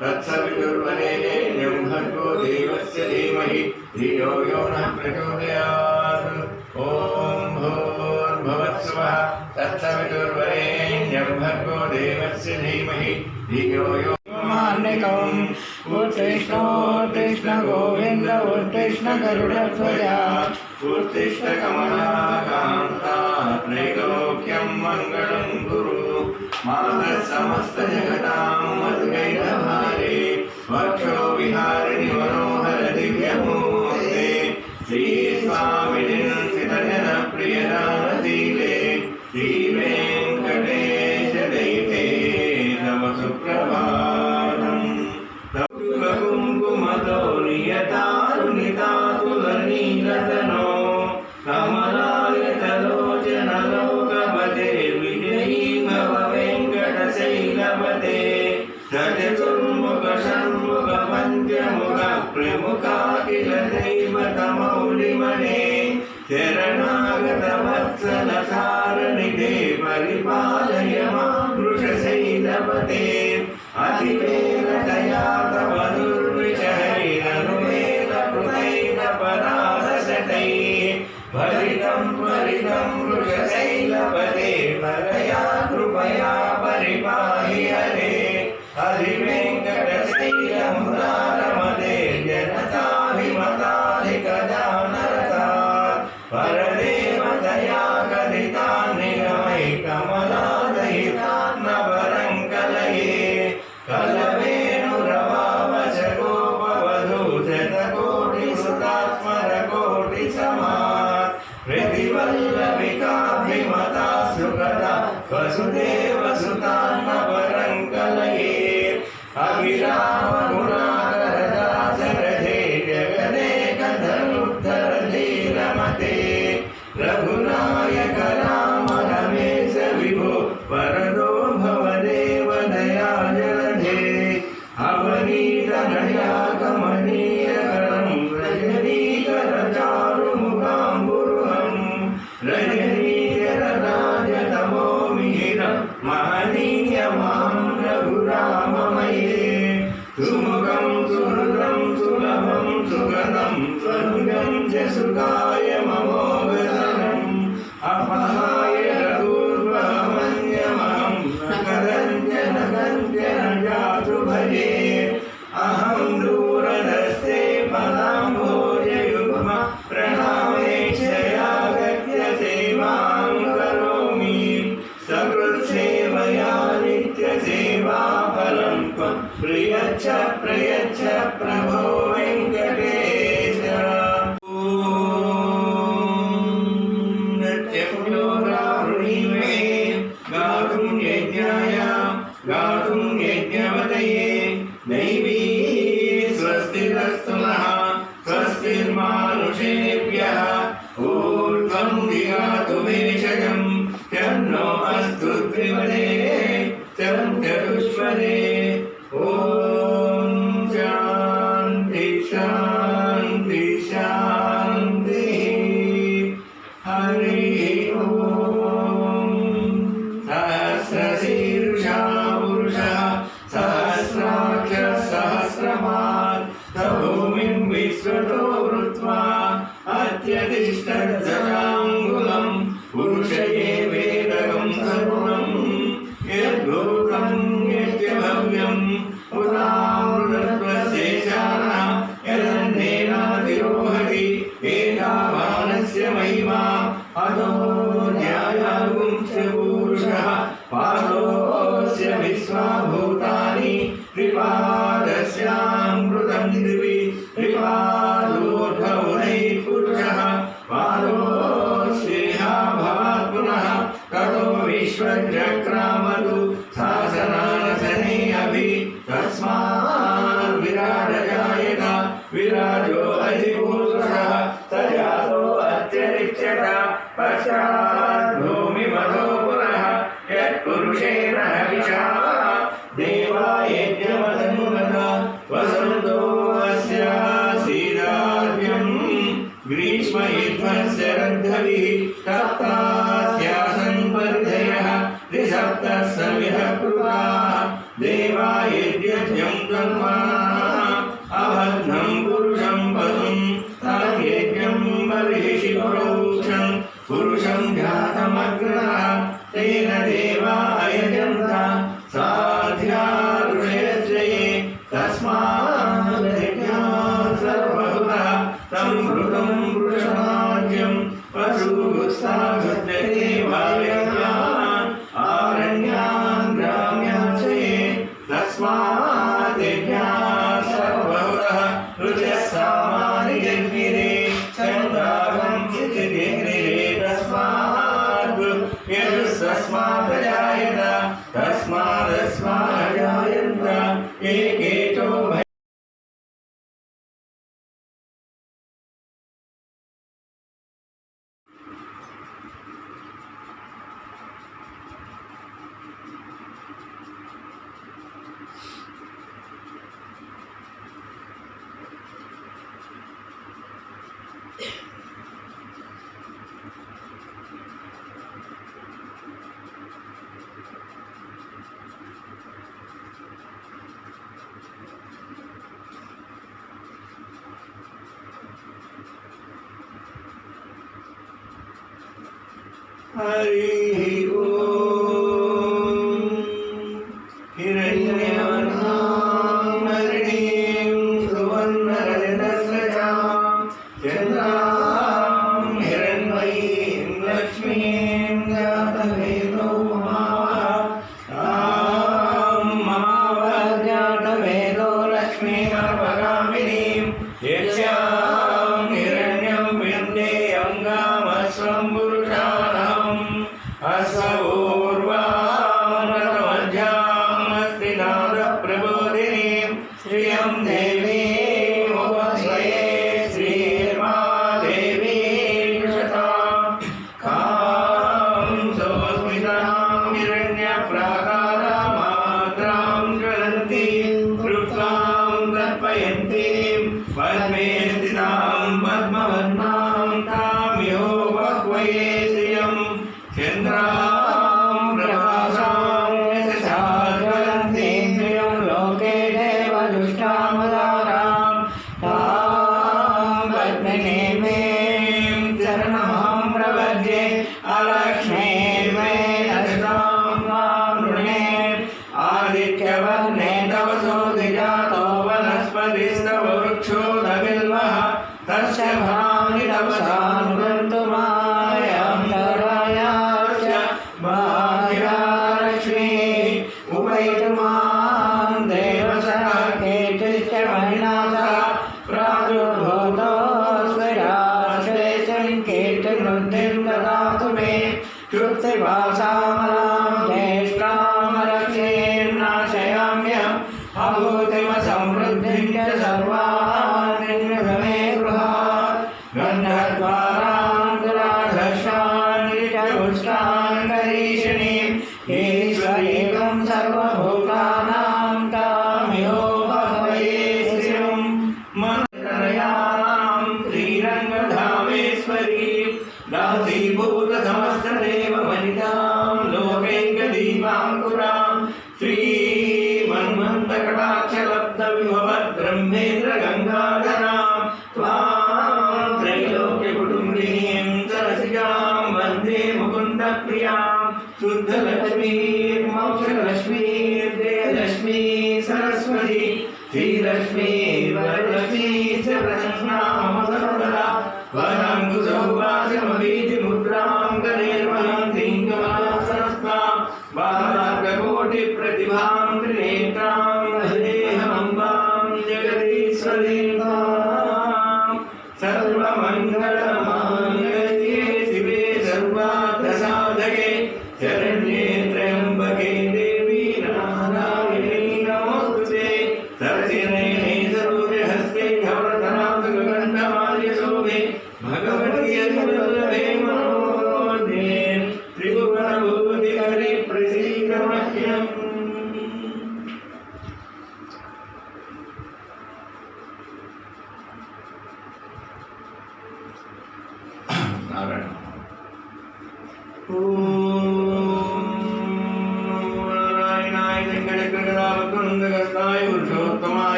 तत्सवितुर्वरेण्यं भर्गो देवस्य धीमहि धियो यो नः प्रचोदयात्। ॐ भूर्भुवस्सुवः तत्सवितुर्वरेण्यं देवस्य धीमहि धियो यो मान्यकम् गोविन्द, उत्तिष्ठ गरुडध्वजा। उत्तिष्ठ त्रैलोक्यं मङ्गलं मातः भरितं परितं वृषशैलपते परया कृपया परिपाहि हरे हरिवेङ्कटशैलमुदारमते जनताभिमताधिकदानरता परदेवतया कथितान् निगमै कमलादहितान् नवरं प्रतिवल्लभिकाभिमता सुखदा वसुदेवसुतान् Amen. यद्भूतं यज्ञभव्यं पुरामृतत्वशेषाणः ततो विश्वचक्रामतु शासनासने अपि तस्मात् मयिध्वस्य रद्धवि सप्तास्यासन् वर्धयः त्रिसप्तः समिह पुरुषं पुरुषं पुरुषं तेन देवाय संभृतं वृषणाद्यं पशुस्तागतदेवालयान् आरण्यान् ग्राम्यान् से तस्मादिभ्याः सर्वतः रुचसामानि जग्निरे चन्द्रागं चितिरे तस्माद् यदुस्तस्मात् जायत तस्मादस्मात् जायन्त एक हरि ओ strong सर्वभूतानां करीषिणीम् ईश्वरीवं सर्वभूत प्रिया शुद्ध लक्ष्मी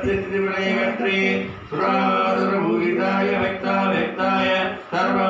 नमोत्पत्तित्रिविलयकर्त्रे सुरासुरभूषिताय व्यक्ताव्यक्ताय सर्वप्रहरणायुधाय